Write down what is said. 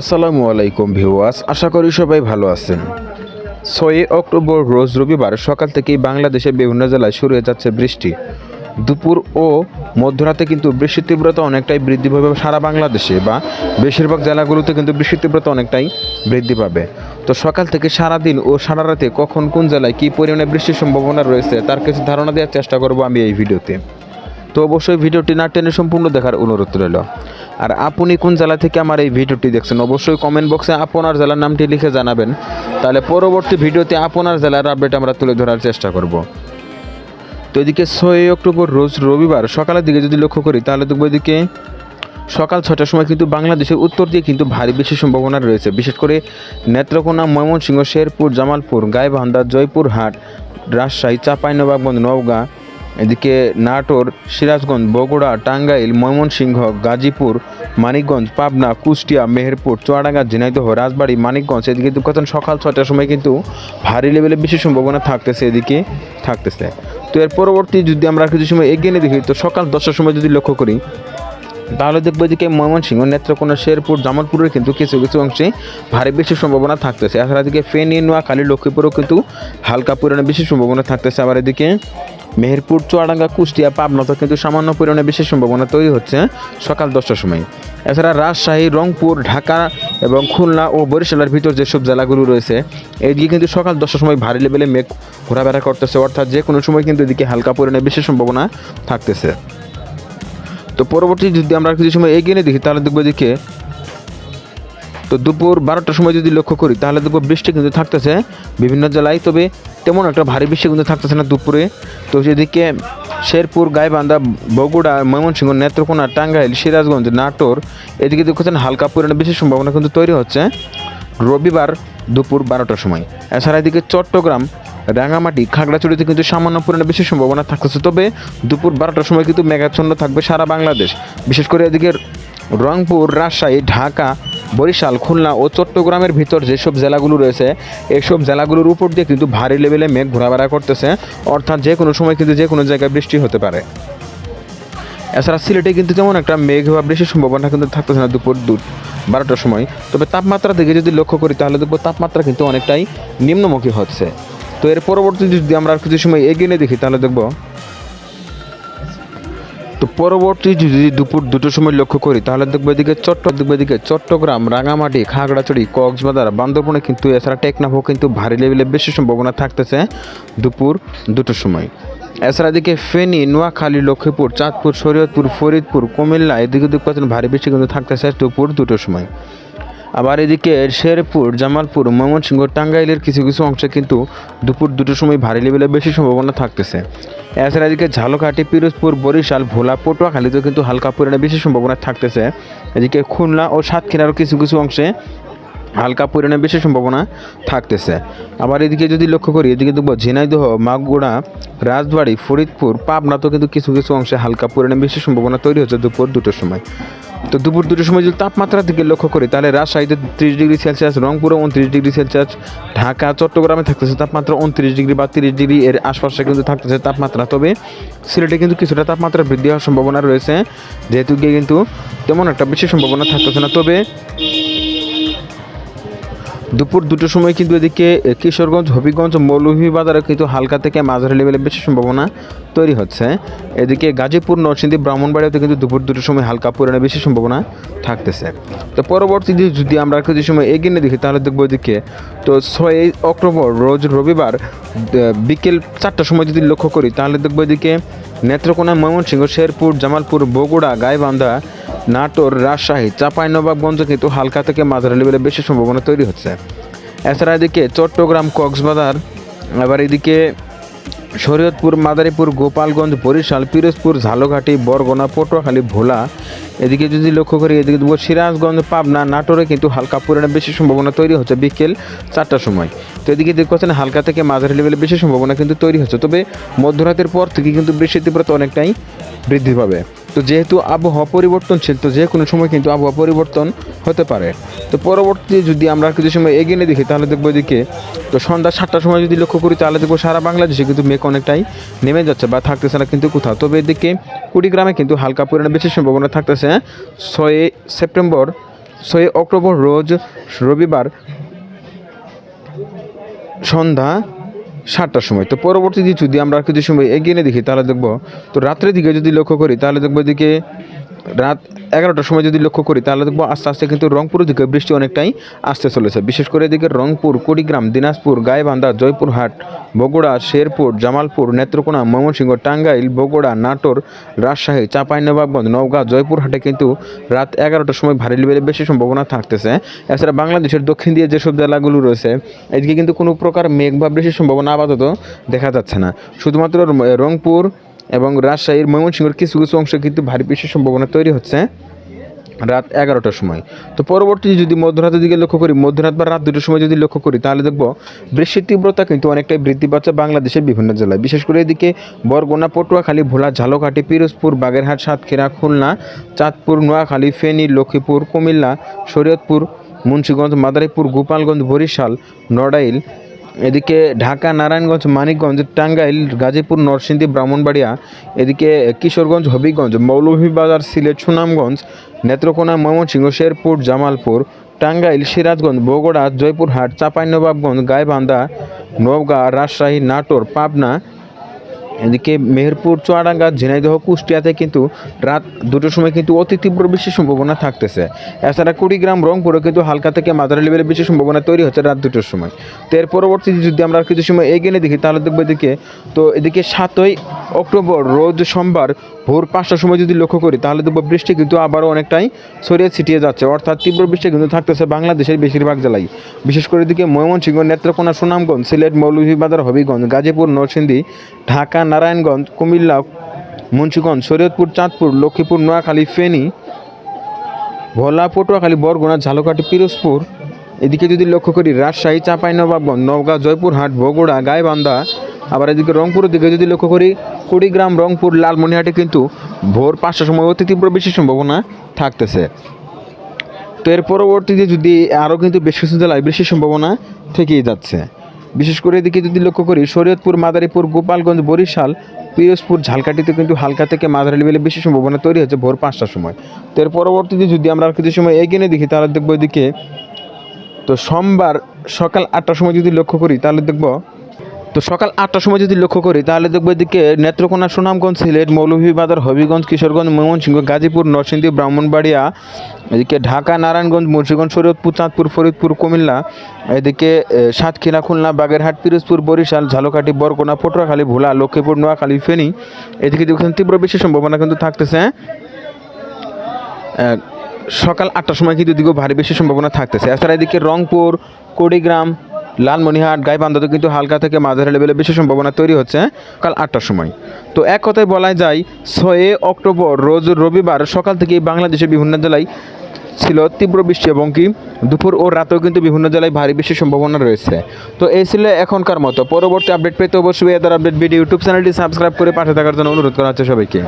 আসসালামু আলাইকুম ভিউয়ার্স, আশা করি সবাই ভালো আছেন। ছয়ই অক্টোবর রোজ রবিবার সকাল থেকেই বাংলাদেশের বিভিন্ন জেলায় শুরু হয়ে যাচ্ছে বৃষ্টি। দুপুর ও মধ্যরাতে কিন্তু বৃষ্টির তীব্রতা অনেকটাই বৃদ্ধি পাবে সারা বাংলাদেশে বা বেশিরভাগ জেলাগুলোতে কিন্তু বৃষ্টির তীব্রতা অনেকটাই বৃদ্ধি পাবে। তো সকাল থেকে সারা দিন ও সারা রাতে কখন কোন জেলায় কী পরিমাণে বৃষ্টির সম্ভাবনা রয়েছে তার কিছু ধারণা দেওয়ার চেষ্টা করব আমি এই ভিডিওতে। তো অবশ্যই ভিডিওটি না টেনে সম্পূর্ণ দেখার অনুরোধ রইল। আর আপনি কোন জেলা থেকে আমার এই ভিডিওটি দেখছেন, অবশ্যই কমেন্ট বক্সে আপনার জেলার নামটি লিখে জানাবেন। তাহলে পরবর্তী ভিডিওতে আপনার জেলার আপডেট আমরা তুলে ধরার চেষ্টা করব। তো এদিকে ছয়ই অক্টোবর রোজ রবিবার সকালের দিকে যদি লক্ষ্য করি, তাহলে দেখব এদিকে সকাল ছটার সময় কিন্তু বাংলাদেশের উত্তর দিয়ে কিন্তু ভারী বেশি সম্ভাবনা রয়েছে। বিশেষ করে নেত্রকোনা, ময়মনসিংহ, শেরপুর, জামালপুর, গাইবান্ধা, জয়পুরহাট, রাজশাহী, চাঁপাইনবাবগঞ্জ, নওগাঁ এদিকে নাটোর, সিরাজগঞ্জ, বগুড়া, টাঙ্গাইল, ময়মনসিংহ, গাজীপুর, মানিকগঞ্জ, পাবনা, কুষ্টিয়া, মেহেরপুর, চুয়াডাঙ্গা, ঝিনাইদহ, রাজবাড়ী, মানিকগঞ্জ এদিকে দুঃখতন সকাল ছটার সময় কিন্তু ভারী লেভেলে বেশি সম্ভাবনা থাকতেছে এদিকে, থাকতেছে। তো এর পরবর্তী যদি আমরা কিছু সময় এগিয়ে নিয়ে দেখি, তো সকাল দশটার সময় যদি লক্ষ্য করি, তাহলে দেখব এদিকে ময়মনসিংহ, নেত্রকোনা, শেরপুর, জামালপুরের কিন্তু কিছু কিছু অংশে ভারী বেশি সম্ভাবনা থাকতেছে। এছাড়া এদিকে ফেনী, নোয়াখালী, লক্ষ্মীপুরেও কিন্তু হালকা পরিমাণে বেশি সম্ভাবনা থাকতেছে। আবার এদিকে মেহেরপুর, চুয়াডাঙ্গা, কুষ্টিয়া পাবনাতেও কিন্তু সামান্য পরিমাণে বিশেষ সম্ভাবনা তৈরি হচ্ছে সকাল দশটার সময়। এছাড়া রাজশাহী, রংপুর, ঢাকা এবং খুলনা ও বরিশালের ভিতর যেসব জেলাগুলো রয়েছে, এদিকে কিন্তু সকাল দশটার সময় ভারী লেভেলে মেঘ ঘোরাফেরা করতেছে। অর্থাৎ যে কোনো সময় কিন্তু এদিকে হালকা পরিমাণে বিশেষ সম্ভাবনা থাকতেছে। তো পরবর্তী যদি আমরা কিছু সময় এগিয়ে নিয়ে দেখি, তাহলে দেখব এদিকে তো দুপুর বারোটার সময় যদি লক্ষ্য করি, তাহলে দুপুর বৃষ্টি কিন্তু থাকতেছে বিভিন্ন জেলায়। তবে তেমন একটা ভারী বৃষ্টি কিন্তু থাকতেছে না দুপুরে। তো যেদিকে শেরপুর, গাইবান্ধা, বগুড়া, ময়মনসিংহ, নেত্রকোনা, টাঙ্গাইল, সিরাজগঞ্জ, নাটোর, এদিকে দেখছেন হালকা পরিমাণে বেশি সম্ভাবনা কিন্তু তৈরি হচ্ছে রবিবার দুপুর বারোটার সময়। এছাড়া এদিকে চট্টগ্রাম রাঙামাটি খাগড়াছড়িতে কিন্তু সামান্য পরিমাণে বেশি সম্ভাবনা থাকতেছে। তবে দুপুর বারোটার সময় কিন্তু মেঘাচ্ছন্ন থাকবে সারা বাংলাদেশ। বিশেষ করে এদিকে রংপুর, রাজশাহী, ঢাকা, বরিশাল, খুলনা ও চট্টগ্রামের ভিতর যেসব জেলাগুলো রয়েছে এইসব জেলাগুলোর উপর দিয়ে কিন্তু ভারী লেভেলে মেঘ ঘোরাফেরা করতেছে। অর্থাৎ যে কোনো সময় কিন্তু যে কোনো জায়গায় বৃষ্টি হতে পারে। এছাড়া সিলেটে কিন্তু তেমন একটা মেঘ বা বৃষ্টির সম্ভাবনা কিন্তু থাকতেছে না দুপুর দু বারোটার সময়। তবে তাপমাত্রা দিকে যদি লক্ষ্য করি, তাহলে দেখব তাপমাত্রা কিন্তু অনেকটাই নিম্নমুখী হচ্ছে। তো এর পরবর্তী যদি আমরা কিছু সময় এগিয়ে দেখি, তাহলে দেখব তো পরবর্তী যদি দুপুর দুটোর সময় লক্ষ্য করি, তাহলে দেখব এদিকে চট্ট দেখব এদিকে চট্টগ্রাম, রাঙামাটি, খাগড়াছড়ি, কক্সবাজার, বান্দরবনে কিন্তু এছাড়া টেকনাফও কিন্তু ভারী লেভেলে বেশি সম্ভাবনা থাকতেছে দুপুর দুটোর সময়। এছাড়া এদিকে ফেনী, নোয়াখালী, লক্ষ্মীপুর, চাঁদপুর, শরীয়তপুর, ফরিদপুর, কুমিল্লা, এদিকে দেখতে পাচ্ছেন ভারী বেশি কিন্তু থাকতেছে দুপুর দুটোর সময়। আবার এদিকে শেরপুর, জামালপুর, ময়মনসিংহ, টাঙ্গাইলের কিছু কিছু অংশে কিন্তু দুপুর দুটোর সময় ভারী লেভেলে বেশি সম্ভাবনা থাকতেছে। এছাড়া এদিকে ঝালকাঠি, পিরোজপুর, বরিশাল, ভোলা, পটুয়াখালীতেও কিন্তু হালকা পরিমাণে বেশি সম্ভাবনা থাকতেছে। এদিকে খুলনা ও সাতক্ষীরারও কিছু কিছু অংশে হালকা পরিমাণে বেশি সম্ভাবনা থাকতেছে। আবার এদিকে যদি লক্ষ্য করি, এদিকে দেখব ঝিনাইদহ মাগুড়া রাজবাড়ি, ফরিদপুর, পাবনাতেও কিন্তু কিছু কিছু অংশে হালকা পরিমাণে বেশি সম্ভাবনা তৈরি হচ্ছে দুপুর দুটোর সময়। তো দুপুর দুটোর সময় যদি তাপমাত্রার দিকে লক্ষ্য করি, তাহলে রাজশাহীতে ত্রিশ ডিগ্রি সেলসিয়াস, রংপুরে উনত্রিশ ডিগ্রি সেলসিয়াস, ঢাকা, চট্টগ্রামে থাকতেছে তাপমাত্রা উনত্রিশ ডিগ্রি বা তিরিশ ডিগ্রি, এর আশপাশে কিন্তু থাকতেছে তাপমাত্রা। তবে সিলেটে কিন্তু কিছুটা তাপমাত্রা বৃদ্ধি হওয়ার সম্ভাবনা রয়েছে, যেহেতু গিয়ে কিন্তু তেমন একটা বেশি সম্ভাবনা থাকতেছে না। তবে দুপুর দুটোর সময় কিন্তু এদিকে কিশোরগঞ্জ, হবিগঞ্জ, মৌলভীবাজারে কিন্তু হালকা থেকে মাঝারি লেভেলে বেশি সম্ভাবনা তৈরি হচ্ছে। এদিকে গাজীপুর, নরসিংদী, ব্রাহ্মণবাড়িয়াতে কিন্তু দুপুর দুটোর সময় হালকা পরিমাণে বেশি সম্ভাবনা থাকতেছে। তো পরবর্তীতে যদি আমরা কিছু সময় এগিয়ে দেখি, তাহলে দেখব এদিকে, তো ছয় অক্টোবর, রোজ রবিবার বিকেল চারটার সময় যদি লক্ষ্য করি, তাহলে দেখব এদিকে নেত্রকোনা ময়মনসিংহ, শেরপুর, জামালপুর, বগুড়া, গাইবান্ধা, নাটোর, রাজশাহী, চাঁপাইনবাবগঞ্জ কিন্তু হালকা থেকে মাঝারি লেভেলে বেশি সম্ভাবনা তৈরি হচ্ছে। এছাড়া এদিকে চট্টগ্রাম, কক্সবাজার, আবার এদিকে শরীয়তপুর, মাদারীপুর, গোপালগঞ্জ, বরিশাল, পিরোজপুর ঝালঘাটি বরগনা, পটুয়াখালী, ভোলা এদিকে যদি লক্ষ্য করি, এদিকে দেখব সিরাজগঞ্জ, পাবনা, নাটোরে কিন্তু হালকা পরিমাণে বেশি সম্ভাবনা তৈরি হচ্ছে বিকেল চারটার সময়। তো এদিকে দেখছেন হালকা থেকে মাঝারি লেভেলে বেশি সম্ভাবনা কিন্তু তৈরি হচ্ছে। তবে মধ্যরাতের পর থেকে কিন্তু বৃষ্টির তীব্রতা অনেকটাই বৃদ্ধি পাবে। তো যেহেতু আবহাওয়া পরিবর্তনশীল, তো যে কোনো সময় কিন্তু আবহাওয়া পরিবর্তন হতে পারে। তো পরবর্তী যদি আমরা কিছু সময় এগিয়ে নিয়ে দেখি, তাহলে দেখব এদিকে, তো সন্ধ্যা সাতটার সময় যদি লক্ষ্য করি, তাহলে দেখব সারা বাংলাদেশে কিন্তু মেঘ অনেকটাই নেমে যাচ্ছে বা থাকতেছে না কিন্তু কোথাও। তবে এদিকে কুড়িগ্রামে কিন্তু হালকা পরিমাণে বেশি সম্ভাবনা থাকতেছে। ছয় সেপ্টেম্বর, ছয় অক্টোবর রোজ রবিবার সন্ধ্যা সাতটার সময়। তো পরবর্তীতে যদি আমরা কিছু সময় এগিয়ে নিয়ে দেখি, তাহলে দেখব, তো রাত্রের দিকে যদি লক্ষ্য করি, তাহলে দেখব এদিকে রাত এগারোটার সময় যদি লক্ষ্য করি, তাহলে দেখব আস্তে আস্তে কিন্তু রংপুরের দিকে বৃষ্টি অনেকটাই আসতে চলেছে। বিশেষ করে এদিকে রংপুর, কুড়িগ্রাম, দিনাজপুর, গাইবান্ধা, জয়পুরহাট, বগুড়া, শেরপুর, জামালপুর, নেত্রকোনা, ময়মনসিংহ, টাঙ্গাইল, বগুড়া, নাটোর, রাজশাহী, চাঁপাইনবাবগঞ্জ, নওগাঁ, জয়পুরহাটে কিন্তু রাত এগারোটার সময় ভারী লেভেলের বেশি সম্ভাবনা থাকতেছে। এছাড়া বাংলাদেশের দক্ষিণ দিয়ে যেসব জেলাগুলো রয়েছে, এদিকে কিন্তু কোনো প্রকার মেঘ বা বৃষ্টির সম্ভাবনা আপাতত দেখা যাচ্ছে না। শুধুমাত্র রংপুর এবং রাজশাহীর ময়মনসিংহের কিছু কিছু অংশে কিন্তু ভারী বৃষ্টির সম্ভাবনা তৈরি হচ্ছে রাত এগারোটার সময়। তো পরবর্তী যদি মধ্যরাতের দিকে লক্ষ্য করি, মধ্যরাত বা রাত দুটোর সময় যদি লক্ষ্য করি, তাহলে দেখব বৃষ্টির তীব্রতা কিন্তু অনেকটাই বৃদ্ধি পাচ্ছে বাংলাদেশের বিভিন্ন জেলায়। বিশেষ করে এদিকে বরগুনা, পটুয়াখালী, ভোলা, ঝালকাঠি, পিরোজপুর, বাগেরহাট, সাতক্ষীরা, খুলনা, চাঁদপুর, নোয়াখালী, ফেনী, লক্ষ্মীপুর, কুমিল্লা, শরীয়তপুর, মুন্সিগঞ্জ, মাদারীপুর, গোপালগঞ্জ, বরিশাল, নড়াইল এদিকে ঢাকা, নারায়ণগঞ্জ, মানিকগঞ্জ, টাঙ্গাইল, গাজীপুর, নরসিংদী, ব্রাহ্মণবাড়িয়া, এদিকে কিশোরগঞ্জ, হবিগঞ্জ, মৌলভীবাজার, সিলেট, সুনামগঞ্জ, নেত্রকোনা, ময়মনসিংহ, শেরপুর, জামালপুর, টাঙ্গাইল, সিরাজগঞ্জ, বগুড়া, জয়পুরহাট, চাঁপাইনবাবগঞ্জ, গাইবান্ধা, নওগাঁ, রাজশাহী, নাটোর, পাবনা এদিকে মেহেরপুর, চুয়াডাঙ্গা, ঝিনাইদহ, কুষ্টিয়াতে কিন্তু রাত দুটোর সময় কিন্তু অতি তীব্র বৃষ্টির সম্ভাবনা থাকতেছে। এছাড়া কুড়িগ্রাম, রংপুরে কিন্তু হালকা থেকে মাঝারি লেভেলের বৃষ্টির সম্ভাবনা তৈরি হচ্ছে রাত দুটোর সময়। তো এর পরবর্তীতে যদি আমরা কিছু সময় এগিয়ে দেখি, তাহলে দেখব এদিকে, তো এদিকে সাতই অক্টোবর, রোজ সোমবার ভোর পাঁচটার সময় যদি লক্ষ্য করি, তাহলে দেখব বৃষ্টি কিন্তু আবারও অনেকটাই ছড়িয়ে ছিটিয়ে যাচ্ছে। অর্থাৎ তীব্র বৃষ্টি কিন্তু থাকতেছে বাংলাদেশের বেশিরভাগ জেলায়। বিশেষ করে এদিকে ময়মনসিংহ, নেত্রকোনা, সুনামগঞ্জ, সিলেট, মৌলভীবাজার, হবিগঞ্জ, গাজীপুর, নরসিংদী, ঢাকা নারায়ণগঞ্জ, কুমিল্লা, মুন্সিগঞ্জ, শরীয়তপুর, চাঁদপুর, লক্ষ্মীপুর, নোয়াখালী, ফেনী, ভোলা, পটুয়াখালী, বরগুনা, ঝালকাঠি, পিরোজপুর। এদিকে যদি লক্ষ্য করি, রাজশাহী, চাঁপাইনবাবগঞ্জ, নওগাঁ, জয়পুরহাট, বগুড়া, গাইবান্ধা, আবার এদিকে রংপুরের দিকে যদি লক্ষ্য করি, কুড়িগ্রাম, রংপুর লালমনিহাটে কিন্তু ভোর পাঁচটার সময় অতি তীব্র বৃষ্টির সম্ভাবনা থাকতেছে। তো এর পরবর্তীতে যদি আরও কিন্তু বেশ কিছু জেলায় বৃষ্টির সম্ভাবনা থেকেই যাচ্ছে। বিশেষ করে এদিকে যদি লক্ষ্য করি, শরীয়তপুর, মাদারীপুর, গোপালগঞ্জ, বরিশাল, পিরোজপুর, ঝালকাঠিতে কিন্তু হালকা থেকে মাঝারি লেভেলে বেশি সম্ভাবনা তৈরি হচ্ছে ভোর পাঁচটার সময়। তো এর পরবর্তীতে যদি আমরা কিছু সময় এগিয়ে দেখি, তাহলে দেখব এদিকে, তো সোমবার সকাল আটটার সময় যদি লক্ষ্য করি, তাহলে দেখব তো সকাল আটটার সময় যদি লক্ষ্য করি, তাহলে দেখব এদিকে নেত্রকোনা সুনামগঞ্জ, সিলেট, মৌলভীবাজার, হবিগঞ্জ, কিশোরগঞ্জ, ময়মনসিংহ, গাজীপুর, নরসিংদী, ব্রাহ্মণবাড়িয়া, এদিকে ঢাকা, নারায়ণগঞ্জ, মুন্সিগঞ্জ, শরীয়তপুর, চাঁদপুর, ফরিদপুর, কুমিল্লা, এদিকে সাতক্ষীরা, খুলনা, বাগেরহাট, পিরোজপুর, বরিশাল, ঝালকাঠি, বরগুনা, পটুয়াখালী, ভোলা, লক্ষ্মীপুর, নোয়াখালী, ফেনী, এদিকে দেখছেন তীব্র বেশি সম্ভাবনা কিন্তু থাকতেছে। সকাল আটটার সময় কিন্তু দিকেও ভারী বেশি সম্ভাবনা থাকতেছে। এছাড়া এদিকে রংপুর, কুড়িগ্রাম লালমনিহাট গাইবান্ধাতে কিন্তু হালকা থেকে মাঝারি লেভেলে বেশি সম্ভাবনা তৈরি হচ্ছে কাল আটটার সময়। তো এক কথায় বলা যায়, ছয় অক্টোবর, রোজ রবিবার সকাল থেকেই বাংলাদেশের বিভিন্ন জেলায় ছিল তীব্র বৃষ্টি এবং কি দুপুর ও রাতেও কিন্তু বিভিন্ন জেলায় ভারী বৃষ্টির সম্ভাবনা রয়েছে। তো এই ছিল এখনকার মতো। পরবর্তী আপডেট পেতে অবশ্যই এদার আপডেট ভিডিও ইউটিউব চ্যানেলটি সাবস্ক্রাইব করে পাশে থাকার জন্য অনুরোধ করা হচ্ছে সবাইকে।